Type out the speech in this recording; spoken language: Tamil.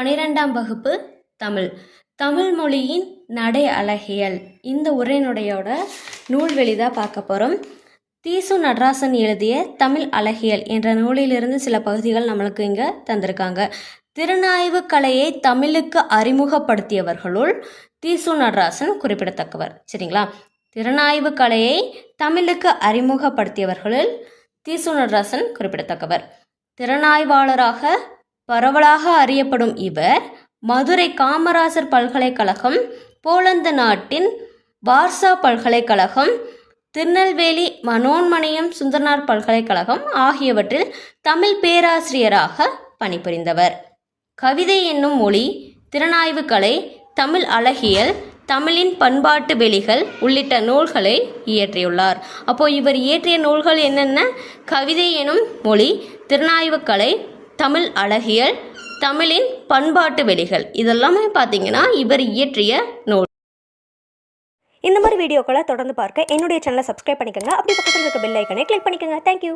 பனிரெண்டாம் வகுப்பு தமிழ். தமிழ் மொழியின் நடை அழகியல். இந்த உரையினுடையோட நூல்வெளி தான் பார்க்க போகிறோம் தீசு நடராசன் எழுதிய தமிழ் அழகியல் என்ற நூலிலிருந்து சில பகுதிகள் நம்மளுக்கு இங்கே தந்திருக்காங்க. திறனாய்வு கலையை தமிழுக்கு அறிமுகப்படுத்தியவர்களுள் தீசு நடராசன் குறிப்பிடத்தக்கவர். சரிங்களா? திறனாய்வு கலையை தமிழுக்கு அறிமுகப்படுத்தியவர்களில் தீசு நடராசன் குறிப்பிடத்தக்கவர். திறனாய்வாளராக பரவலாக அறியப்படும் இவர் மதுரை காமராசர் பல்கலைக்கழகம் போலந்து நாட்டின் வார்சா பல்கலைக்கழகம் திருநெல்வேலி மனோன்மணியம் சுந்தரனார் பல்கலைக்கழகம் ஆகியவற்றில் தமிழ் பேராசிரியராக பணிபுரிந்தவர். கவிதை என்னும் மொழி திறனாய்வு கலை தமிழ் அழகியல் தமிழின் பண்பாட்டு வெளிகள் உள்ளிட்ட நூல்களை இயற்றியுள்ளார். அப்போது இவர் இயற்றிய நூல்கள் என்னென்ன? கவிதை எனும் மொழி திறனாய்வு கலை தமிழ் அழகியல் தமிழின் பண்பாட்டு வெளிகள் இதெல்லாமே பார்த்தீங்கன்னா இவர் இயற்றிய நூல். இந்த மாதிரி வீடியோக்களை தொடர்ந்து பார்க்க என்னுடைய சேனலை சப்ஸ்கிரைப் பண்ணிக்கோங்க. அப்படி பக்கத்தில் இருக்க பெல் ஐக்கனை கிளிக் பண்ணிக்கோங்க. தேங்க்யூ